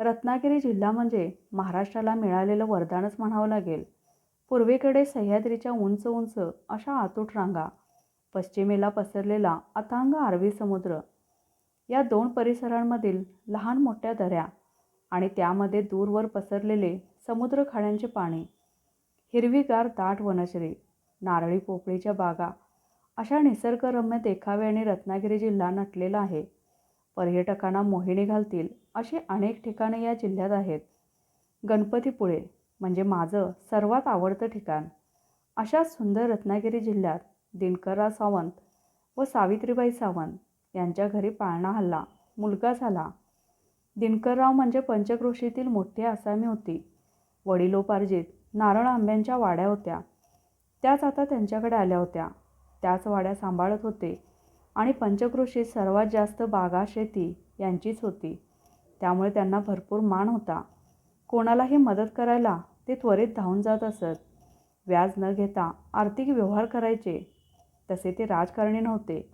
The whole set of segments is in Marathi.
रत्नागिरी जिल्हा म्हणजे महाराष्ट्राला मिळालेलं वरदानच म्हणावं लागेल. पूर्वेकडे सह्याद्रीच्या उंच उंच अशा आतूट रांगा पश्चिमेला पसरलेला अथांग आरवी समुद्र या दोन परिसरांमधील लहान मोठ्या दऱ्या आणि त्यामध्ये दूरवर पसरलेले समुद्र खाड्यांचे पाणी हिरवीगार दाट वनश्री नारळी पोपळीच्या बागा अशा निसर्गरम्य देखाव्याने रत्नागिरी जिल्हा नटलेला आहे. पर्यटकांना मोहिनी घालतील अशी अनेक ठिकाणं या जिल्ह्यात आहेत. गणपतीपुळे म्हणजे माझं सर्वात आवडतं ठिकाण. अशा सुंदर रत्नागिरी जिल्ह्यात दिनकरराव सावंत व सावित्रीबाई सावंत यांच्या घरी पाळणा हल्ला मुलगा झाला. दिनकरराव म्हणजे पंचक्रोशीतील मोठी आसामी होती. वडिलोपार्जित नारळ आंब्यांच्या वाड्या होत्या. त्याच आता त्यांच्याकडे आल्या होत्या. त्याच वाड्या सांभाळत होते. आणि पंचक्रोशीत सर्वात जास्त बागा शेती यांचीच होती. त्यामुळे त्यांना भरपूर मान होता. कोणालाही मदत करायला ते त्वरित धावून जात असत. व्याज न घेता आर्थिक व्यवहार करायचे. तसे ते राजकारणी नव्हते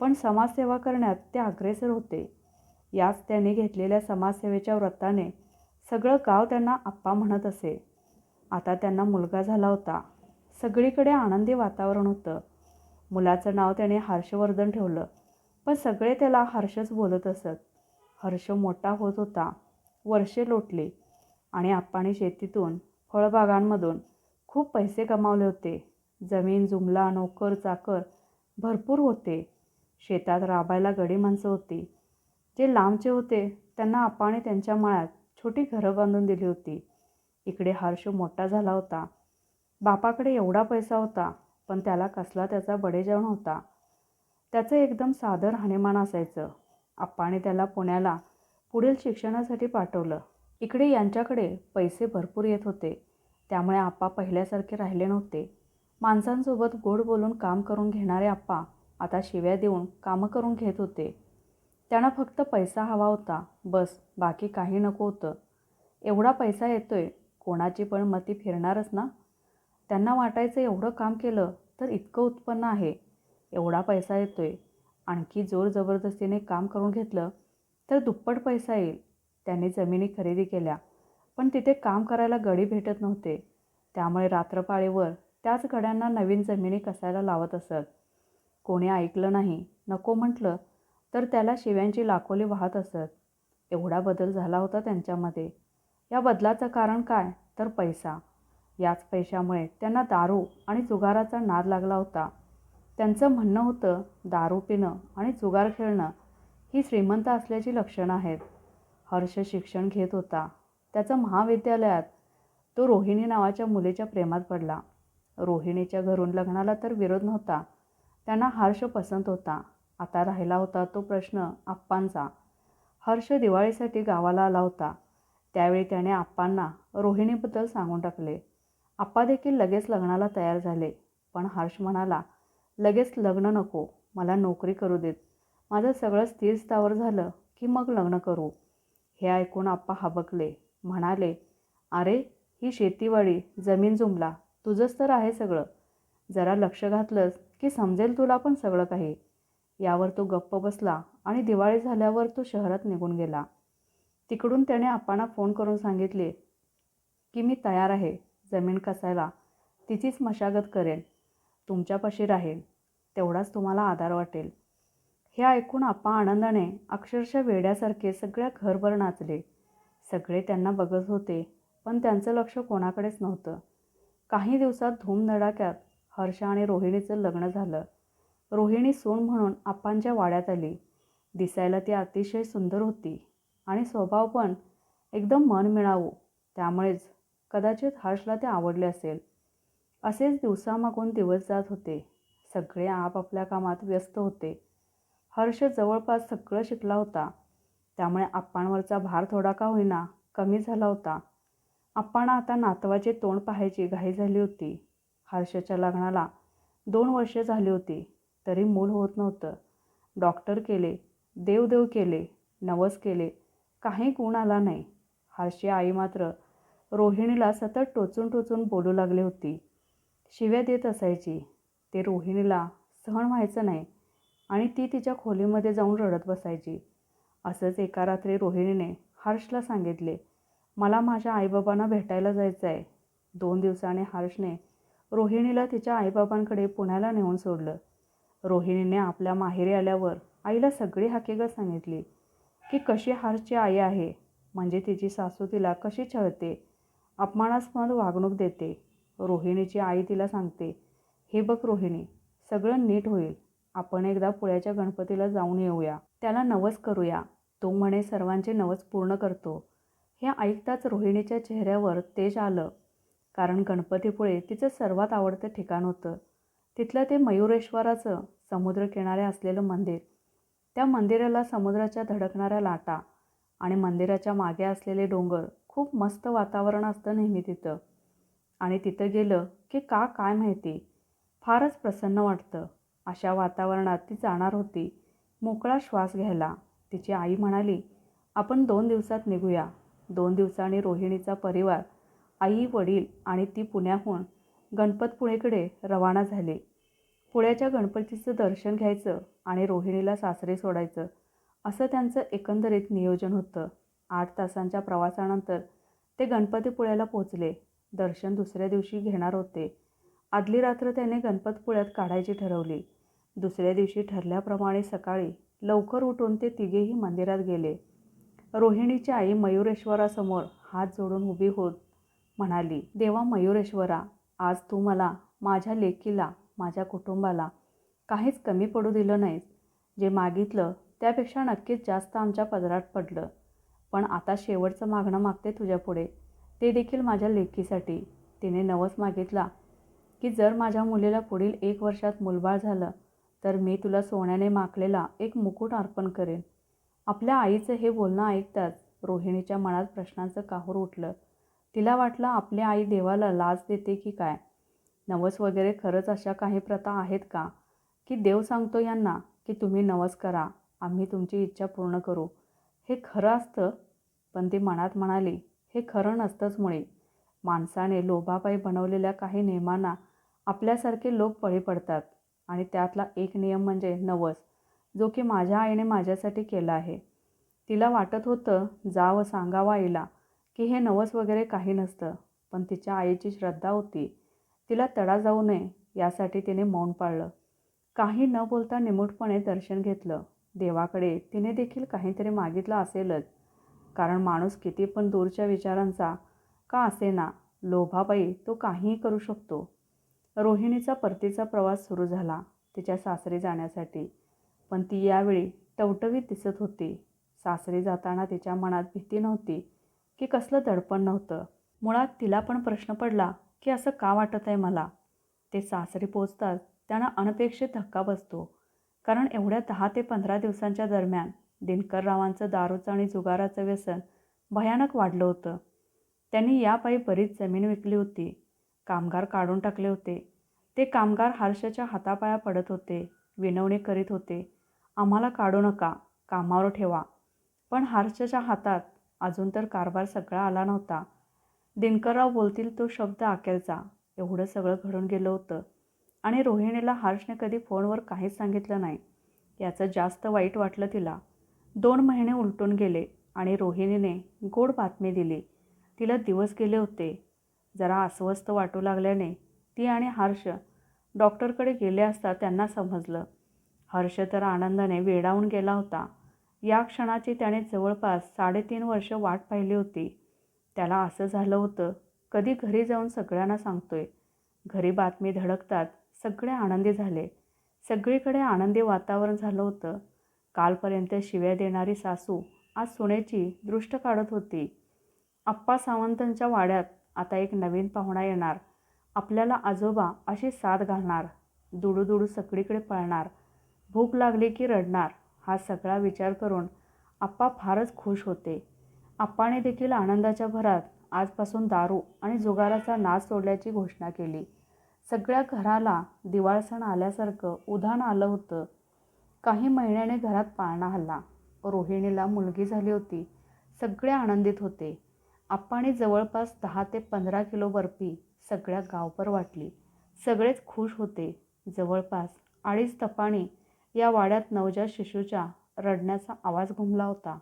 पण समाजसेवा करण्यात ते अग्रेसर होते. याच त्यांनी घेतलेल्या समाजसेवेच्या व्रताने सगळं गाव त्यांना आप्पा म्हणत असे. आता त्यांना मुलगा झाला होता. सगळीकडे आनंदी वातावरण होतं. मुलाचं नाव त्याने हर्षवर्धन ठेवलं. पण सगळे त्याला हर्षच बोलत असत. हर्ष मोठा होत होता. वर्षे लोटले. आणि आप्पाने शेतीतून फळबागांमधून खूप पैसे कमावले होते. जमीन जुमला नोकर चाकर भरपूर होते. शेतात राबायला गडी माणसं होती. जे लांबचे होते त्यांना आप्पाने त्यांच्या मळ्यात छोटी घरं बांधून दिली होती. इकडे हर्ष मोठा झाला होता. बापाकडे एवढा पैसा होता. पण त्याला कसला त्याचा बडेजाव नव्हता त्याचं एकदम साधं राहणीमान असायचं. आप्पाने त्याला पुण्याला पुढील शिक्षणासाठी पाठवलं. इकडे यांच्याकडे पैसे भरपूर येत होते. त्यामुळे आप्पा पहिल्यासारखे राहिले नव्हते. माणसांसोबत गोड बोलून काम करून घेणारे आप्पा आता शिव्या देऊन कामं करून घेत होते. त्यांना फक्त पैसा हवा होता. बस बाकी काही नको होतं. एवढा पैसा येतोय कोणाची पण मती फिरणारच ना? त्यांना वाटायचं एवढं काम केलं तर इतकं उत्पन्न आहे. एवढा पैसा येतो आहे आणखी जोर जबरदस्तीने काम करून घेतलं तर दुप्पट पैसा येईल. त्यांनी जमिनी खरेदी केल्या. पण तिथे काम करायला गडी भेटत नव्हते. त्यामुळे रात्रपाळीवर त्याच गड्यांना नवीन जमिनी कसायला लावत असत. कोणी ऐकलं नाही नको म्हटलं तर त्याला शिव्यांची लाखोली वाहत असत. एवढा बदल झाला होता त्यांच्यामध्ये. या बदलाचं कारण काय? तर पैसा. याच पैशामुळे त्यांना दारू आणि जुगाराचा नाद लागला होता. त्यांचं म्हणणं होतं दारू पिणं आणि जुगार खेळणं ही श्रीमंत असल्याची लक्षणं आहेत. हर्ष शिक्षण घेत होता. त्याचं महाविद्यालयात तो रोहिणी नावाच्या मुलीच्या प्रेमात पडला. रोहिणीच्या घरून लग्नाला तर विरोध नव्हता. त्यांना हर्ष पसंत होता. आता राहिला होता तो प्रश्न आप्पांचा. हर्ष दिवाळीसाठी गावाला आला होता. त्यावेळी त्याने आप्पांना रोहिणीबद्दल सांगून टाकले. आप्पा देखील लगेच लग्नाला तयार झाले. पण हर्ष म्हणाला लगेच लग्न नको मला नोकरी करू देत. माझं सगळं स्थिर स्थावर झालं की मग लग्न करू. हे ऐकून आप्पा हबकले. म्हणाले अरे ही शेतीवाडी जमीन जुमला तुझंच तर आहे सगळं. जरा लक्ष घातलंस की समजेल तुला पण सगळं काही. यावर तो गप्प बसला आणि दिवाळी झाल्यावर तो शहरात निघून गेला. तिकडून त्याने आप्पांना फोन करून सांगितले की मी तयार आहे. जमीन कसायला तिचीच मशागत करेन तुमच्यापाशी राहील तेवढाच तुम्हाला आधार वाटेल. हे ऐकून आप्पा आनंदाने अक्षरशः वेड्यासारखे सगळ्या घरभर नाचले. सगळे त्यांना बघत होते पण त्यांचं लक्ष कोणाकडेच नव्हतं. काही दिवसात धूमधडाक्यात हर्ष आणि रोहिणीचं लग्न झालं. रोहिणी सून म्हणून आप्पांच्या वाड्यात आली. दिसायला ती अतिशय सुंदर होती आणि स्वभाव पण एकदम मन मिळावू त्यामुळेच कदाचित हर्षला ते आवडले असेल. असेच दिवसामागून दिवस जात होते. सगळे आपापल्या कामात व्यस्त होते. हर्ष जवळपास सगळं शिकला होता. त्यामुळे आप्पांवरचा भार थोडा का होईना कमी झाला होता. आप्पांना आता नातवाचे तोंड पाहायची घाई झाली होती. हर्षच्या लग्नाला दोन वर्षे झाली होती. तरी मूल होत नव्हतं. डॉक्टर केले देवदेव केले नवस केले. काही गुण आला नाही. हर्षी आई मात्र रोहिणीला सतत टोचून टोचून बोलू लागली होती. शिव्या देत असायची. ते रोहिणीला सहन व्हायचं नाही आणि ती तिच्या खोलीमध्ये जाऊन रडत बसायची. असंच एका रात्री रोहिणीने हर्षला सांगितले मला माझ्या आईबाबांना भेटायला जायचं आहे दोन दिवसाने हर्षने रोहिणीला तिच्या आईबाबांकडे पुण्याला नेऊन सोडलं. रोहिणीने आपल्या माहेरी आल्यावर आईला सगळी हकीकत सांगितली की कशी हर्षची आई आहे म्हणजे तिची सासू तिला कशी छळते अपमानास्पद वागणूक देते. रोहिणीची आई तिला सांगते हे बघ रोहिणी सगळं नीट होईल. आपण एकदा पुण्याच्या गणपतीला जाऊन येऊया. त्याला नवस करूया. तो म्हणे सर्वांचे नवस पूर्ण करतो. हे ऐकताच रोहिणीच्या चेहऱ्यावर तेज आलं. कारण गणपतीपुळे तिचं सर्वात आवडतं ठिकाण होतं. तिथलं ते मयुरेश्वराचं समुद्रकिनारे असलेलं मंदिर. त्या मंदिराला समुद्राच्या धडकणाऱ्या लाटा आणि मंदिराच्या मागे असलेले डोंगर खूप मस्त वातावरण असतं नेहमी तिथं. आणि तिथं गेलं की का काय माहिती? फारच प्रसन्न वाटतं. अशा वातावरणात ती जाणार होती. मोकळा श्वास घ्यायला. तिची आई म्हणाली आपण दोन दिवसात निघूया. दोन दिवसांनी रोहिणीचा परिवार आई वडील आणि ती पुण्याहून गणपतपुळेकडे रवाना झाले. पुण्याच्या गणपतीचं दर्शन घ्यायचं आणि रोहिणीला सासरे सोडायचं. असं त्यांचं एकंदरीत नियोजन होतं. आठ तासांच्या प्रवासानंतर ते गणपतीपुळ्याला पोचले दर्शन दुसऱ्या दिवशी घेणार होते. आदली रात्र त्याने गणपतपुळ्यात काढायची ठरवली. दुसऱ्या दिवशी ठरल्याप्रमाणे सकाळी लवकर उठून ते तिघेही मंदिरात गेले. रोहिणीची आई मयुरेश्वरासमोर हात जोडून उभी होत म्हणाली देवा मयुरेश्वरा आज तू मला माझ्या लेकीला माझ्या कुटुंबाला काहीच कमी पडू दिलं नाहीस. जे मागितलं त्यापेक्षा नक्कीच जास्त आमच्या पदरात पडलं. पण आता शेवटचं मागणं मागते तुझ्यापुढे ते देखील माझ्या लेखीसाठी तिने नवस मागितला की जर माझ्या मुलीला पुढील एक वर्षात मुलबाळ झालं तर मी तुला सोन्याने माखलेला एक मुकुट अर्पण करेन. आपल्या आईचं हे बोलणं ऐकताच रोहिणीच्या मनात प्रश्नांचं काहूर उठलं. तिला वाटलं आपली आई देवाला लाज देते की काय? नवस वगैरे खरंच अशा काही प्रथा आहेत का? की देव सांगतो यांना की तुम्ही नवस करा आम्ही तुमची इच्छा पूर्ण करू. हे खरं असतं? पण ती मनात म्हणाली हे खरं नसतंच मुळे. माणसाने लोभापायी बनवलेल्या काही नियमांना आपल्यासारखे लोक बळी पडतात आणि त्यातला एक नियम म्हणजे नवस जो की माझ्या आईने माझ्यासाठी केला आहे. तिला वाटत होतं जावं सांगावं आईला की हे नवस वगैरे काही नसतं पण तिच्या आईची श्रद्धा होती. तिला तडा जाऊ नये यासाठी तिने मौन पाळलं. काही न बोलता निमूटपणे दर्शन घेतलं. देवाकडे तिने देखील काहीतरी मागितलं असेलच. कारण माणूस किती पण दूरच्या विचारांचा का असेना लोभाबाई तो काहीही करू शकतो. रोहिणीचा परतीचा प्रवास सुरू झाला तिच्या सासरी जाण्यासाठी. पण ती यावेळी टवटवीत दिसत होती. सासरी जाताना तिच्या मनात भीती नव्हती की कसलं दडपण नव्हतं. मुळात तिला पण प्रश्न पडला की असं का वाटत आहे मला? ते सासरी पोचताच त्यांना अनपेक्षित धक्का बसतो. कारण एवढ्या दहा ते पंधरा दिवसांच्या दरम्यान दिनकररावांचं दारूचं आणि जुगाराचं व्यसन भयानक वाढलं होतं. त्यांनी यापायी बरीच जमीन विकली होती कामगार काढून टाकले होते. ते कामगार हर्षच्या हातापाया पडत होते विनवणी करीत होते आम्हाला काढू नका कामावर ठेवा. पण हर्षच्या हातात अजून तर कारभार सगळा आला नव्हता. दिनकरराव बोलतील तो शब्द आकेलचा एवढं सगळं घडून गेलं होतं. आणि रोहिणीला हर्षने कधी फोनवर काहीच सांगितलं नाही. याचं जास्त वाईट वाटलं तिला. दोन महिने उलटून गेले आणि रोहिणीने गोड बातमी दिली. तिला दिवस गेले होते. जरा अस्वस्थ वाटू लागल्याने ती आणि हर्ष डॉक्टरकडे गेले असता त्यांना समजलं. हर्ष तर आनंदाने वेडावून गेला होता. या क्षणाची त्याने जवळपास साडेतीन वर्ष वाट पाहिली होती. त्याला असं झालं होतं कधी घरी जाऊन सगळ्यांना सांगतोय. घरी बातमी धडकतात सगळे आनंदी झाले. सगळीकडे आनंदी वातावरण झालं होतं. कालपर्यंत शिव्या देणारी सासू आज सुनेची दृष्ट काढत होती. आप्पा सावंतांच्या वाड्यात आता एक नवीन पाहुणा येणार. आपल्याला आजोबा अशी साथ घालणार. दुडूदुडू सगळीकडे पळणार. भूक लागली की रडणार. हा सगळा विचार करून आप्पा फारच खुश होते. आप्पाने देखील आनंदाच्या भरात आजपासून दारू आणि जुगाराचा नाच सोडल्याची घोषणा केली. सगळ्या घराला दिवाळ सण आल्यासारखं उधाण आलं होतं. काही महिन्याने घरात पाळणा हल्ला. रोहिणीला मुलगी झाली होती. सगळे आनंदित होते. आप्पाने जवळपास दहा ते पंधरा किलो बर्फी सगळ्या गावभर वाटली. सगळेच खुश होते. जवळपास अडीच तपाने या वाड्यात नवजात शिशूच्या रडण्याचा आवाज घुमला होता.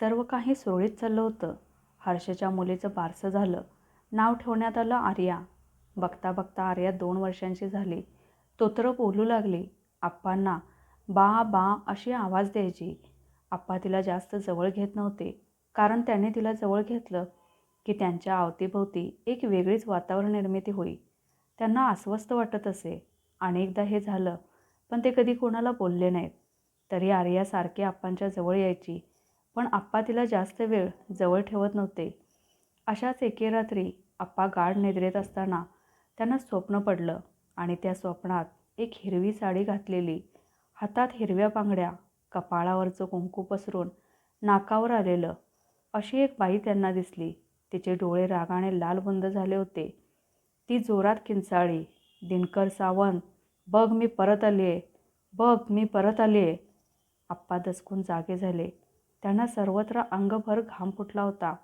सर्व काही सुरळीत चाललं होतं. हर्षच्या मुलीचं बारसं झालं. नाव ठेवण्यात आलं आर्या. बघता बघता आर्या दोन वर्षांची झाली. तोत्र बोलू लागली आप्पांना बा बा अशी आवाज द्यायची. आप्पा तिला जास्त जवळ घेत नव्हते कारण त्याने तिला जवळ घेतलं की त्यांच्या अवतीभोवती एक वेगळीच वातावरण निर्मिती होई. त्यांना अस्वस्थ वाटत असे. अनेकदा हे झालं पण ते कधी कोणाला बोलले नाहीत. तरी आर्या सारखी आप्पांच्या जवळ यायची पण आप्पा तिला जास्त वेळ जवळ ठेवत नव्हते. अशाच एके रात्री आप्पा गाढ निद्रेत असताना त्यांना स्वप्न पडलं आणि त्या स्वप्नात एक हिरवी साडी घातलेली. हातात हिरव्या बांगड्या कपाळावरचं कुंकू पसरून नाकावर आलेलं. अशी एक बाई त्यांना दिसली. तिचे डोळे रागाने लालबंद झाले होते. ती जोरात किंचाळी दिनकर सावंत बघ मी परत आली आहे बघ मी परत आली आहे आप्पा दसकून जागे झाले. त्यांना सर्वत्र अंगभर घाम फुटला होता.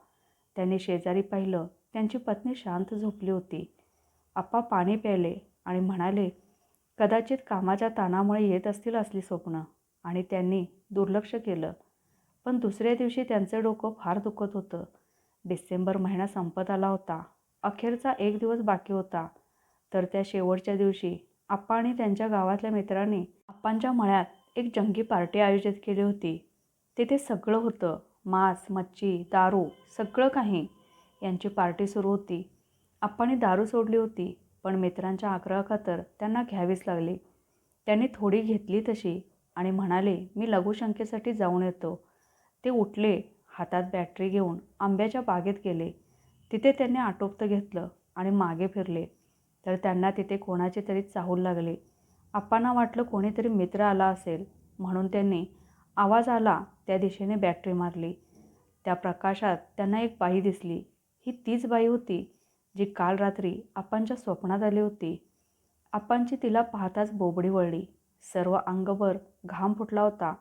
त्यांनी शेजारी पाहिलं. त्यांची पत्नी शांत झोपली होती. आप्पा पाणी प्यायले आणि म्हणाले कदाचित कामाच्या ताणामुळे येत असतील असली स्वप्न. आणि त्यांनी दुर्लक्ष केलं. पण दुसऱ्या दिवशी त्यांचं डोकं फार दुखत होतं. डिसेंबर महिना संपत आला होता. अखेरचा एक दिवस बाकी होता. तर त्या शेवटच्या दिवशी आप्पा आणि त्यांच्या गावातल्या मित्रांनी आप्पांच्या मळ्यात एक जंगी पार्टी आयोजित केली होती. तिथे सगळं होतं. मांस मच्छी दारू सगळं काही यांची पार्टी सुरू होती. आप्पांनी दारू सोडली होती पण मित्रांच्या आग्रहाखातर त्यांना घ्यावीच लागली. त्यांनी थोडी घेतली तशी आणि म्हणाले मी लघुशंकेसाठी जाऊन येतो. ते उठले हातात बॅटरी घेऊन आंब्याच्या बागेत गेले. तिथे त्यांनी आटोपतं घेतलं आणि मागे फिरले. तर त्यांना तिथे कोणाचे तरी चाहूल लागले. आप्पांना वाटलं कोणीतरी मित्र आला असेल म्हणून त्यांनी आवाज आला त्या दिशेने बॅटरी मारली. त्या प्रकाशात त्यांना एक बाई दिसली. ही तीच बाई होती जी काल रात्री आप्पांच्या स्वप्नात आली होती. आप्पांची तिला पाहताच बोबडी वळली. सर्व अंगभर घाम फुटला होता.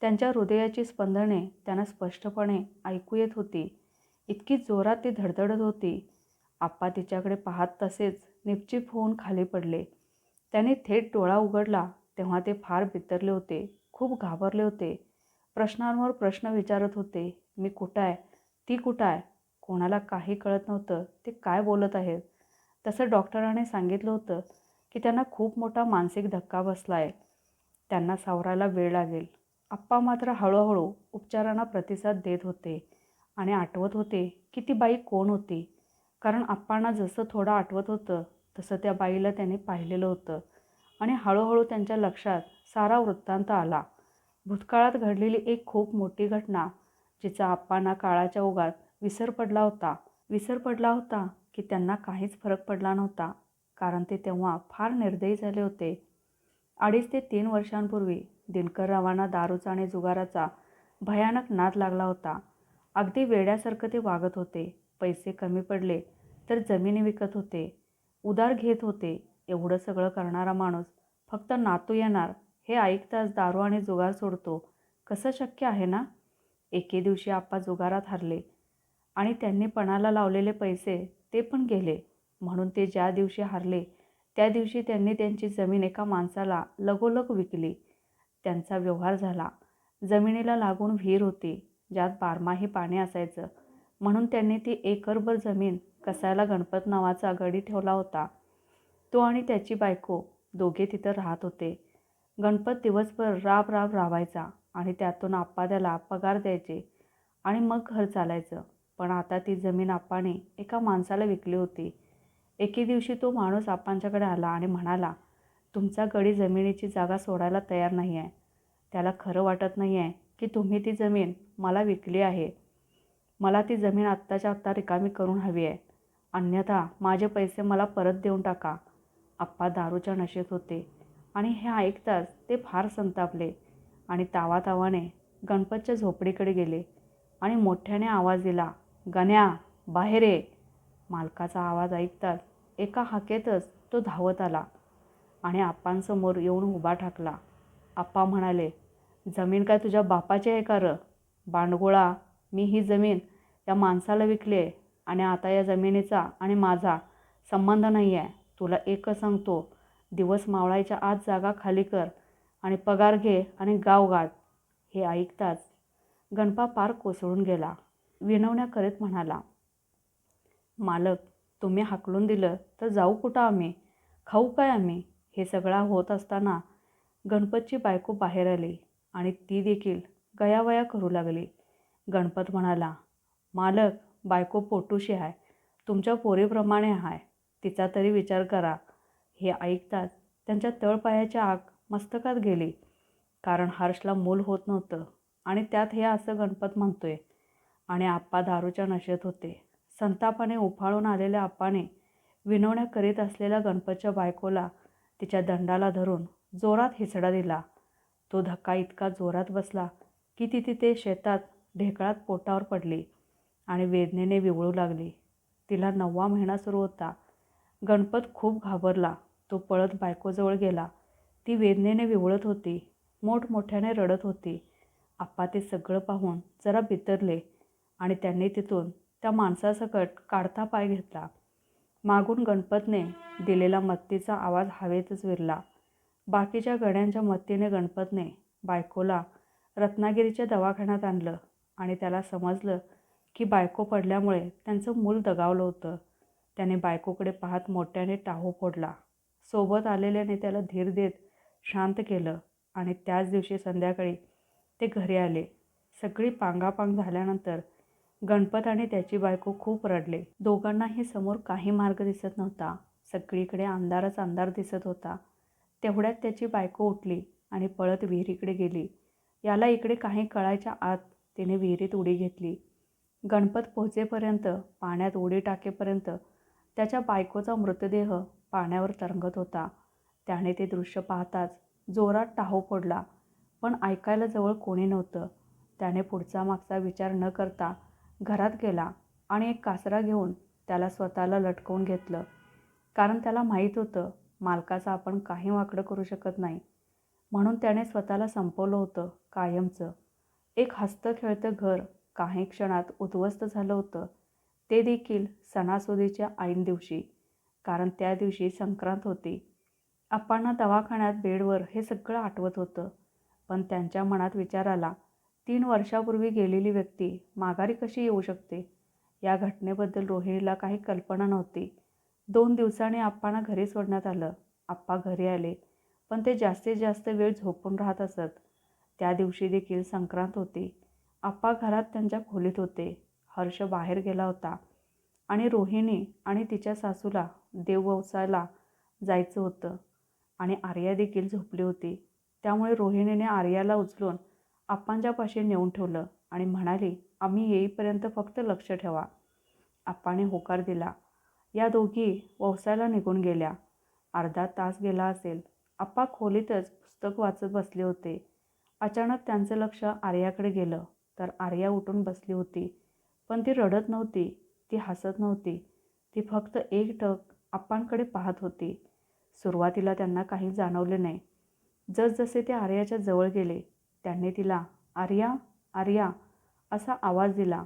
त्यांच्या हृदयाची स्पंदने त्यांना स्पष्टपणे ऐकू येत होती. इतकी जोरात ती धडधडत होती. आप्पा तिच्याकडे पाहत तसेच निपचिप होऊन खाली पडले. त्याने थेट डोळा उघडला. तेव्हा ते फार बितरले होते. खूप घाबरले होते. प्रश्नांवर प्रश्न विचारत होते. मी कुठं आहे? ती कुठं आहे? कोणाला काही कळत नव्हतं ते काय बोलत आहेत. तसं डॉक्टराने सांगितलं होतं की त्यांना खूप मोठा मानसिक धक्का बसला आहे त्यांना सावरायला वेळ लागेल. आप्पा मात्र हळूहळू उपचारांना प्रतिसाद देत होते आणि आठवत होते की ती बाई कोण होती. कारण आप्पांना जसं थोडं आठवत होतं तसं त्या बाईला त्याने पाहिलेलं होतं आणि हळूहळू त्यांच्या लक्षात सारा वृत्तांत आला. भूतकाळात घडलेली एक खूप मोठी घटना जिचा आप्पांना काळाच्या ओघात विसर पडला होता. विसर पडला होता की त्यांना काहीच फरक पडला नव्हता कारण ते तेव्हा फार निर्दयी झाले होते. अडीच ते तीन वर्षांपूर्वी दिनकररावांना दारूचा आणि जुगाराचा भयानक नाद लागला होता. अगदी वेड्यासारखं ते वागत होते. पैसे कमी पडले तर जमिनी विकत होते. उदार घेत होते. एवढं सगळं करणारा माणूस फक्त नातू येणार. हे ऐकताच दारू आणि जुगार सोडतो. कसं शक्य आहे ना? एके दिवशी आप्पा जुगारात हरले. आणि त्यांनी पणाला लावलेले पैसे ते पण गेले. म्हणून ते ज्या दिवशी हारले त्या दिवशी त्यांनी त्यांची जमीन एका माणसाला लगोलग विकली. त्यांचा व्यवहार झाला. जमिनीला लागून विहीर होती ज्यात बारमाही पाणी असायचं. म्हणून त्यांनी ती एकरभर जमीन कसायला गणपत नावाचा गडी ठेवला होता. तो आणि त्याची बायको दोघे तिथं राहत होते. गणपत दिवसभर राब राब राबायचा आणि त्यातून आप्पा त्याला पगार द्यायचे आणि मग घर चालायचं. पण आता ती जमीन आपाने एका माणसाला विकली होती. एके दिवशी तो माणूस आपांच्याकडे आला आणि म्हणाला तुमचा गडी जमिनीची जागा सोडायला तयार नाही आहे त्याला खरं वाटत नाही आहे की तुम्ही ती जमीन मला विकली आहे. मला ती जमीन आत्ताच्या आत्ता रिकामी करून हवी आहे. अन्यथा माझे पैसे मला परत देऊन टाका. आप्पा दारूच्या नशेत होते आणि हे ऐकताच ते फार संतापले आणि तावातावाने गणपतच्या झोपडीकडे गेले आणि मोठ्याने आवाज दिला गण्या बाहेर. ये मालकाचा आवाज ऐकताच एका हाकेतच तो धावत आला आणि आप्पांसमोर येऊन उभा ठाकला. आप्पा म्हणाले जमीन काय तुझ्या बापाची आहे का र? बांडगोळा मी ही जमीन या माणसाला विकली आहे आणि आता या जमिनीचा आणि माझा संबंध नाही आहे. तुला एकच सांगतो दिवस मावळायच्या आत जागा खाली कर आणि पगार घे आणि गाव गाठ. हे ऐकताच गणपा पार कोसळून गेला. विनवण्या करीत म्हणाला मालक तुम्ही हाकलून दिलं तर जाऊ कुठं आम्ही? खाऊ काय आम्ही? हे सगळा होत असताना गणपतची बायको बाहेर आली आणि ती देखील गयावया करू लागली. गणपत म्हणाला मालक बायको पोटूशी आहे तुमच्या पोरीप्रमाणे आहे तिचा तरी विचार करा. हे ऐकताच त्यांच्या तळपायाच्या आग मस्तकात गेली. कारण हर्षला मूल होत नव्हतं आणि त्यात हे असं गणपत म्हणतोय आणि आप्पा दारूच्या नशेत होते. संतापाने उफाळून आलेल्या आप्पाने विनवण्या करीत असलेल्या गणपतच्या बायकोला तिच्या दंडाला धरून जोरात हिसडा दिला. तो धक्का इतका जोरात बसला की ती तिथे शेतात ढेकळात पोटावर पडली आणि वेदनेने विवळू लागली. तिला नववा महिना सुरू होता. गणपत खूप घाबरला. तो पळत बायकोजवळ गेला. ती वेदनेने विवळत होती. मोठमोठ्याने रडत होती. आप्पा ते सगळं पाहून जरा बितरले. आणि त्यांनी तिथून त्या माणसासकट काढता पाय घेतला. मागून गणपतने दिलेला मत्तीचा आवाज हवेतच विरला. बाकीच्या गड्यांच्या मत्तीने गणपतने बायकोला रत्नागिरीच्या दवाखान्यात आणलं आणि त्याला समजलं की बायको पडल्यामुळे त्यांचं मूल दगावलं होतं. त्याने बायकोकडे पाहत मोठ्याने टाहो फोडला. सोबत आलेल्याने त्याला धीर देत शांत केलं आणि त्याच दिवशी संध्याकाळी ते घरी आले. सगळी पांगापांग झाल्यानंतर गणपत आणि त्याची बायको खूप रडले. दोघांनाही समोर काही मार्ग दिसत नव्हता. सगळीकडे अंधारच अंधार दिसत होता. तेवढ्यात त्याची बायको उठली आणि पळत विहिरीकडे गेली. याला इकडे काही कळायच्या आत तिने विहिरीत उडी घेतली. गणपत पोहोचेपर्यंत पाण्यात उडी टाकेपर्यंत त्याच्या बायकोचा मृतदेह पाण्यावर तरंगत होता. त्याने ते दृश्य पाहताच जोरात टाहो फोडला पण ऐकायला जवळ कोणी नव्हतं. त्याने पुढचा मागचा विचार न करता घरात गेला आणि एक कासरा घेऊन त्याला स्वतःला लटकवून घेतलं. कारण त्याला माहीत होतं मालकाचं आपण काही वाकडं करू शकत नाही. म्हणून त्याने स्वतःला संपवलं होतं कायमचं. एक हसतं खेळतं घर काही क्षणात उद्ध्वस्त झालं होतं. ते देखील सणासुदीच्या ऐन दिवशी कारण त्या दिवशी संक्रांत होती. आप्पांना दवाखान्यात बेडवर हे सगळं आठवत होतं. पण त्यांच्या मनात विचार आला तीन वर्षापूर्वी गेलेली व्यक्ती माघारी कशी येऊ शकते? या घटनेबद्दल रोहिणीला काही कल्पना नव्हती. दोन दिवसांनी आप्पांना घरी सोडण्यात आलं. आप्पा घरी आले पण ते जास्तीत जास्त वेळ झोपून राहत असत. त्या दिवशी देखील संक्रांत होती. आप्पा घरात त्यांच्या खोलीत होते. हर्ष बाहेर गेला होता. आणि रोहिणी आणि तिच्या सासूला देववसाला जायचं होतं. आणि आर्या देखील झोपली होती. त्यामुळे रोहिणीने आर्याला उचलून आप्पांच्यापाशी नेऊन ठेवलं आणि म्हणाली आम्ही येईपर्यंत फक्त लक्ष ठेवा. आप्पाने होकार दिला. या दोघी व्यवसायाला निघून गेल्या. अर्धा तास गेला असेल. आप्पा खोलीतच पुस्तक वाचत बसले होते. अचानक त्यांचं लक्ष आर्याकडे गेलं. तर आर्या उठून बसली होती. पण ती रडत नव्हती. ती हसत नव्हती. ती फक्त एकटक आप्पांकडे पाहत होती. सुरुवातीला त्यांना काही जाणवले नाही. जसजसे ते आर्याच्या जवळ गेले त्यांनी तिला आर्या आर्या असा आवाज दिला.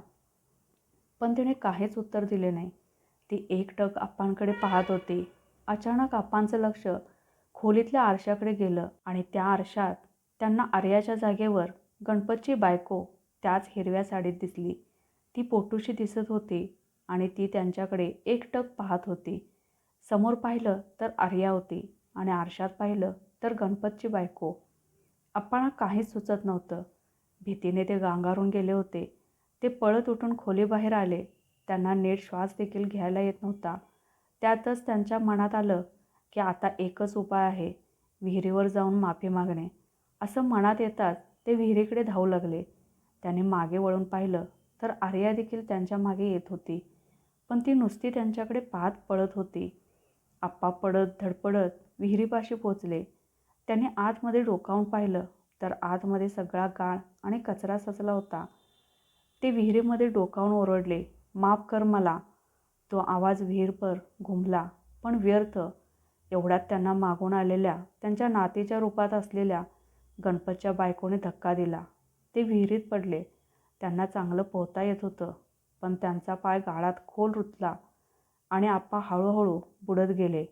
पण तिने काहीच उत्तर दिले नाही. ती एकटक आप्पांकडे पाहत होती. अचानक आप्पांचं लक्ष खोलीतल्या आरशाकडे गेलं आणि त्या आरशात त्यांना आर्याच्या जागेवर गणपतची बायको त्याच हिरव्या साडीत दिसली. ती पोटूशी दिसत होती आणि ती त्यांच्याकडे एकटक पाहत होती. समोर पाहिलं तर आर्या होती आणि आरशात पाहिलं तर गणपतची बायको. आप्पांना काहीच सुचत नव्हतं. भीतीने ते गांगारून गेले होते. ते पळत उठून खोलीबाहेर आले. त्यांना नीट श्वास देखील घ्यायला येत नव्हता. त्यातच त्यांच्या मनात आलं की आता एकच उपाय आहे विहिरीवर जाऊन माफी मागणे. असं मनात येताच ते विहिरीकडे धावू लागले. त्याने मागे वळून पाहिलं तर आर्या देखील त्यांच्या मागे येत होती. पण ती नुसती त्यांच्याकडे पाहत पळत होती. आप्पा पडत धडपडत विहिरीपाशी पोचले. त्याने आतमध्ये डोकावून पाहिलं तर आतमध्ये सगळा गाळ आणि कचरा सचला होता. ते विहिरीमध्ये डोकावून ओरडले माफ कर मला. तो आवाज विहीरपर घुमला पण व्यर्थ. एवढ्यात त्यांना मागून आलेल्या त्यांच्या नातीच्या रूपात असलेल्या गणपतच्या बायकोने धक्का दिला. ते विहिरीत पडले. त्यांना चांगलं पोहता येत होतं पण त्यांचा पाय गाळात खोल रुतला आणि आप्पा हळूहळू बुडत गेले.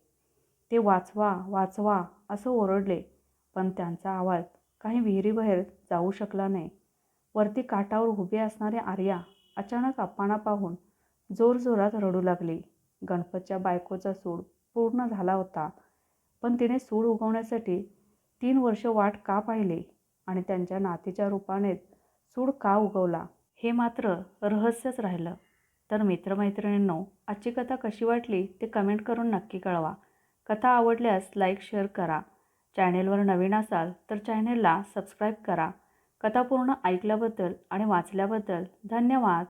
ते वाचवा वाचवा. असं ओरडले. पण त्यांचा आवाज काही विहिरीबाहेर जाऊ शकला नाही. वरती काठावर उभी असणारे आर्या अचानक अप्पांना पाहून जोरजोरात रडू लागली. गणपतच्या बायकोचा सूड पूर्ण झाला होता. पण तिने सूड उगवण्यासाठी तीन वर्ष वाट का पाहिली आणि त्यांच्या नातीच्या रूपानेच सूड का उगवला? हे मात्र रहस्यच राहिलं. तर मित्रमैत्रिणींनो आजची कथा कशी वाटली ते कमेंट करून नक्की कळवा. कथा आवडल्यास लाईक शेअर करा. चॅनेलवर नवीन असाल तर चॅनेलला सबस्क्राईब करा. कथा पूर्ण ऐकल्याबद्दल आणि वाचल्याबद्दल धन्यवाद.